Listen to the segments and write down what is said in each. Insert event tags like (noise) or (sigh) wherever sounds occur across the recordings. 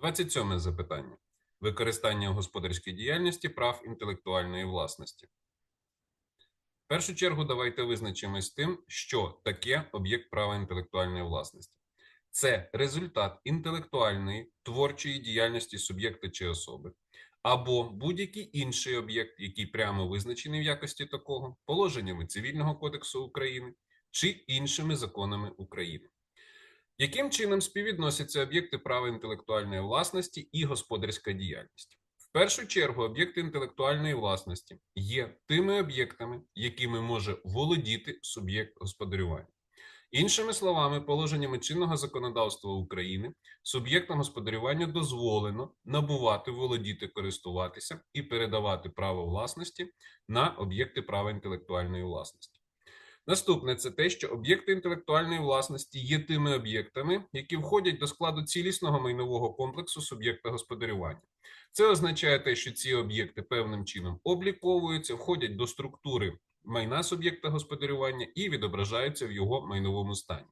27 запитання. Використання у господарській діяльності прав інтелектуальної власності. В першу чергу давайте визначимось з тим, що таке об'єкт права інтелектуальної власності. Це результат інтелектуальної творчої діяльності суб'єкта чи особи, або будь-який інший об'єкт, який прямо визначений в якості такого, положеннями Цивільного кодексу України чи іншими законами України. Яким чином співвідносяться об'єкти права інтелектуальної власності і господарська діяльність? В першу чергу, об'єкти інтелектуальної власності є тими об'єктами, якими може володіти суб'єкт господарювання. Іншими словами, положеннями чинного законодавства України суб'єктам господарювання дозволено набувати, володіти, користуватися і передавати право власності на об'єкти права інтелектуальної власності. Наступне це те, що об'єкти інтелектуальної власності є тими об'єктами, які входять до складу цілісного майнового комплексу суб'єкта господарювання. Це означає те, що ці об'єкти певним чином обліковуються, входять до структури майна суб'єкта господарювання і відображаються в його майновому стані.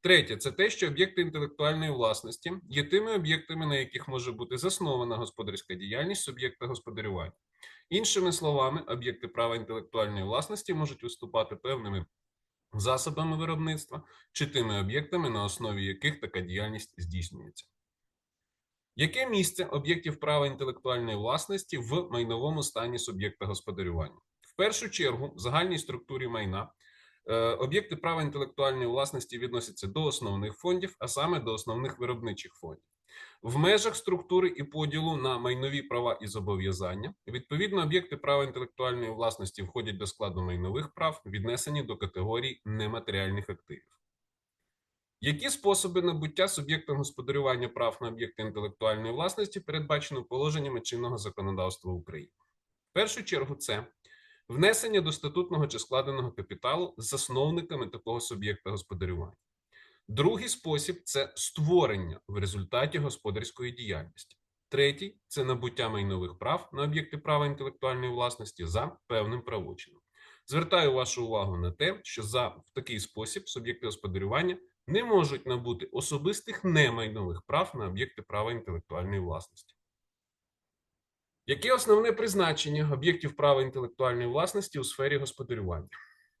Третє це те, що об'єкти інтелектуальної власності є тими об'єктами, на яких може бути заснована господарська діяльність суб'єкта господарювання. Іншими словами, об'єкти права інтелектуальної власності можуть виступати певними засобами виробництва чи тими об'єктами, на основі яких така діяльність здійснюється. Яке місце об'єктів права інтелектуальної власності в майновому стані суб'єкта господарювання? В першу чергу, в загальній структурі майна е, об'єкти права інтелектуальної власності відносяться до основних фондів, а саме до основних виробничих фондів. В межах структури і поділу на майнові права і зобов'язання відповідно об'єкти права інтелектуальної власності входять до складу майнових прав, віднесені до категорій нематеріальних активів. Які способи набуття суб'єктом господарювання прав на об'єкти інтелектуальної власності передбачено положеннями чинного законодавства України? В першу чергу, це внесення до статутного чи складеного капіталу засновниками такого суб'єкта господарювання. Другий спосіб це створення в результаті господарської діяльності. Третій це набуття майнових прав на об'єкти права інтелектуальної власності за певним правочином. Звертаю вашу увагу на те, що за в такий спосіб суб'єкти господарювання не можуть набути особистих немайнових прав на об'єкти права інтелектуальної власності. Яке основне призначення об'єктів права інтелектуальної власності у сфері господарювання?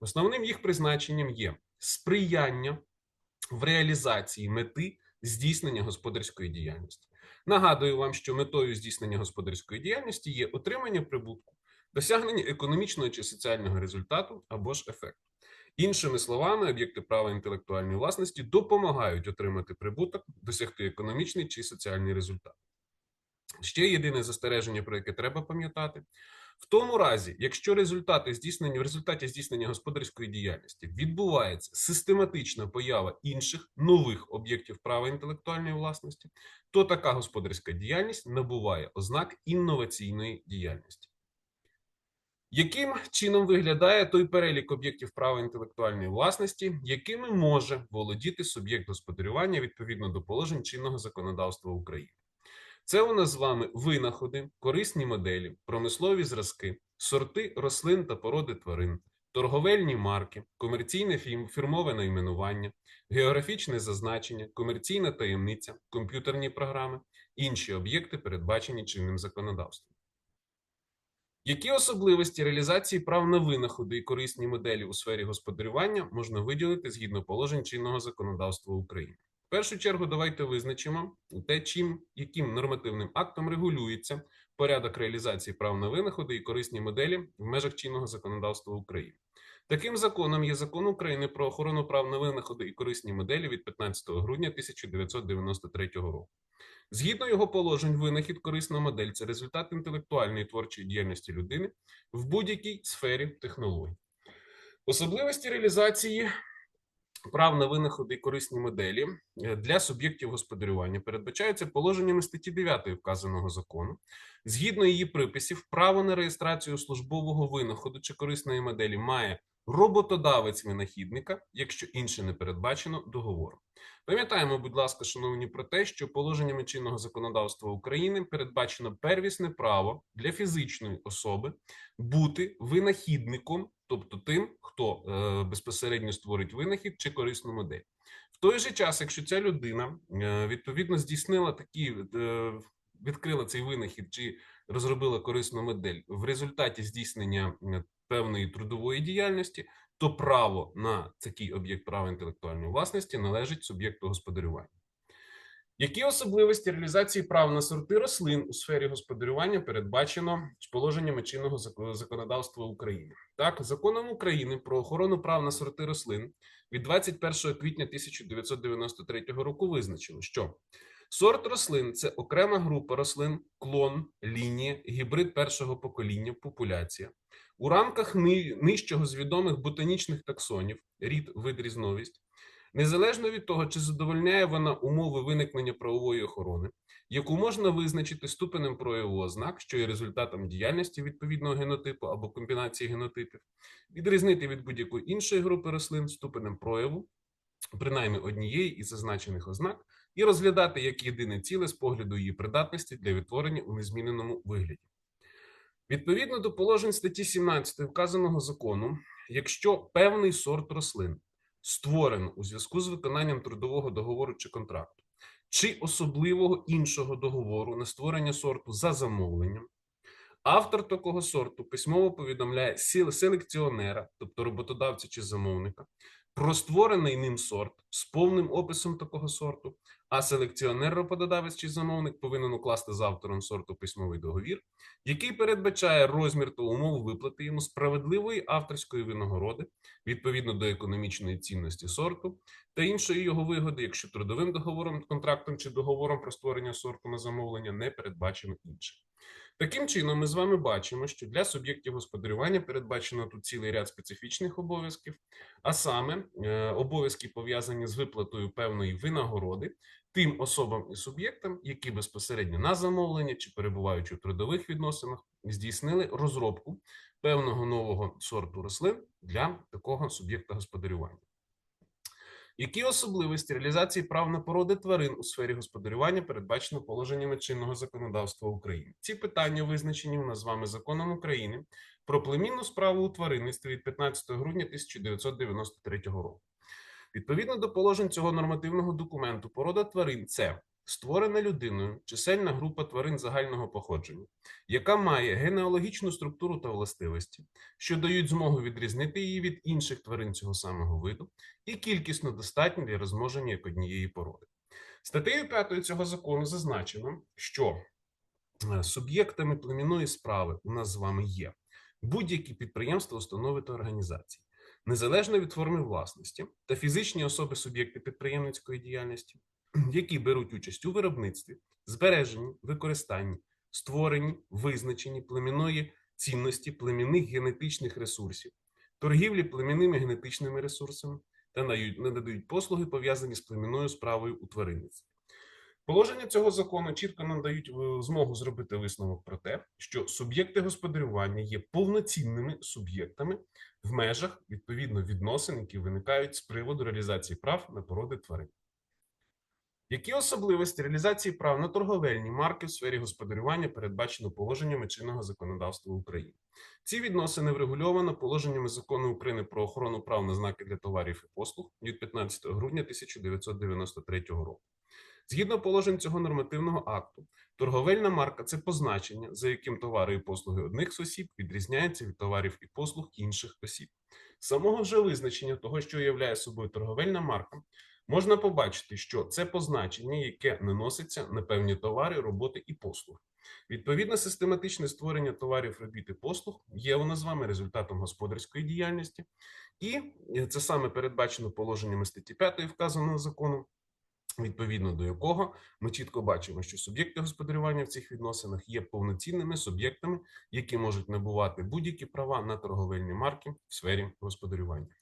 Основним їх призначенням є сприяння в реалізації мети здійснення господарської діяльності. Нагадую вам, що метою здійснення господарської діяльності є отримання прибутку, досягнення економічного чи соціального результату або ж ефекту. Іншими словами, об'єкти права інтелектуальної власності допомагають отримати прибуток, досягти економічний чи соціальний результат. Ще єдине застереження, про яке треба пам'ятати, в тому разі, якщо результати здійснення в результаті здійснення господарської діяльності відбувається систематична поява інших нових об'єктів права інтелектуальної власності, то така господарська діяльність набуває ознак інноваційної діяльності. Яким чином виглядає той перелік об'єктів права інтелектуальної власності, якими може володіти суб'єкт господарювання відповідно до положень чинного законодавства України? Це у нас з вами винаходи, корисні моделі, промислові зразки, сорти рослин та породи тварин, торговельні марки, комерційне фірмове найменування, географічне зазначення, комерційна таємниця, комп'ютерні програми, інші об'єкти, передбачені чинним законодавством. Які особливості реалізації прав на винаходи і корисні моделі у сфері господарювання можна виділити згідно положень чинного законодавства України? Першу чергу, давайте визначимо те, чим яким нормативним актом регулюється порядок реалізації прав на винаходи і корисні моделі в межах чинного законодавства України. Таким законом є закон України про охорону прав на винаходи і корисні моделі від 15 грудня 1993 року. Згідно його положень, винахід корисна модель це результат інтелектуальної творчої діяльності людини в будь-якій сфері технологій. Особливості реалізації прав на винаходи і корисні моделі е, для суб'єктів господарювання передбачаються положеннями статті 9 вказаного закону. Згідно її приписів, право на реєстрацію службового винаходу чи корисної моделі має роботодавець винахідника, якщо інше не передбачено договором. Пам'ятаємо, будь ласка, шановні, про те, що положеннями чинного законодавства України передбачено первісне право для фізичної особи бути винахідником, тобто тим, хто е, безпосередньо створить винахід чи корисну модель. В той же час, якщо ця людина е, відповідно здійснила такі, е, відкрила цей винахід чи розробила корисну модель в результаті здійснення певної трудової діяльності, то право на такий об'єкт права інтелектуальної власності належить суб'єкту господарювання. Які особливості реалізації прав на сорти рослин у сфері господарювання передбачено з положеннями чинного законодавства України? Так, законом України про охорону прав на сорти рослин від 21 квітня 1993 року визначено, що сорт рослин це окрема група рослин, клон, лінія, гібрид першого покоління, популяція. У рамках нижчого з відомих ботанічних таксонів, рід, вид, різновість, незалежно від того, чи задовольняє вона умови виникнення правової охорони, яку можна визначити ступенем прояву ознак, що є результатом діяльності відповідного генотипу або комбінації генотипів, відрізнити від будь-якої іншої групи рослин ступенем прояву, принаймні однієї із зазначених ознак, і розглядати як єдине ціле з погляду її придатності для відтворення у незміненому вигляді. Відповідно до положень статті 17 вказаного закону, якщо певний сорт рослин створено у зв'язку з виконанням трудового договору чи контракту, чи особливого іншого договору на створення сорту за замовленням, автор такого сорту письмово повідомляє селекціонера, тобто роботодавця чи замовника, про створений ним сорт з повним описом такого сорту, а селекціонер, роботодавець чи замовник повинен укласти з автором сорту письмовий договір, який передбачає розмір та умови виплати йому справедливої авторської винагороди відповідно до економічної цінності сорту та іншої його вигоди, якщо трудовим договором, контрактом чи договором про створення сорту на замовлення не передбачено інше. Таким чином, ми з вами бачимо, що для суб'єктів господарювання передбачено тут цілий ряд специфічних обов'язків, а саме е, обов'язки пов'язані з виплатою певної винагороди тим особам і суб'єктам, які безпосередньо на замовлення чи перебуваючи в трудових відносинах, здійснили розробку певного нового сорту рослин для такого суб'єкта господарювання. Які особливості реалізації прав на породи тварин у сфері господарювання передбачено положеннями чинного законодавства України? Ці питання визначені у нас з вами законом України про племінну справу у тваринництві від 15 грудня 1993 року. Відповідно до положень цього нормативного документу, порода тварин це створена людиною чисельна група тварин загального походження, яка має генеалогічну структуру та властивості, що дають змогу відрізнити її від інших тварин цього самого виду, і кількісно достатні для розмноження як однієї породи. Статтею 5 цього закону зазначено, що е, суб'єктами племінної справи у нас з вами є будь-які підприємства, установи та організації, незалежно від форми власності та фізичні особи суб'єкти підприємницької діяльності, (clears throat) які беруть участь у виробництві, збереженні, використанні, створенні, визначенні племінної цінності племінних генетичних ресурсів, торгівлі племінними генетичними ресурсами та надають- послуги, пов'язані з племінною справою у тваринництві. Положення цього закону чітко нам дають е, змогу зробити висновок про те, що суб'єкти господарювання є повноцінними суб'єктами в межах відповідно відносин, які виникають з приводу реалізації прав на породи тварин. Які особливості реалізації прав на торговельні марки в сфері господарювання передбачено положеннями чинного законодавства України? Ці відносини врегульовано положеннями закону України про охорону прав на знаки для товарів і послуг від 15 грудня 1993 року. Згідно положень цього нормативного акту, торговельна марка це позначення, за яким товари і послуги одних осіб відрізняються від товарів і послуг інших осіб. Самого вже визначення того, що являє собою торговельна марка, можна побачити, що це позначення, яке наноситься на певні товари, роботи і послуги. Відповідно, систематичне створення товарів, робіт і послуг є у нас з вами результатом господарської діяльності, і е, це саме передбачено положеннями статті 5 вказаного закону, відповідно до якого ми чітко бачимо, що суб'єкти господарювання в цих відносинах є повноцінними суб'єктами, які можуть набувати будь-які права на торговельні марки в сфері господарювання.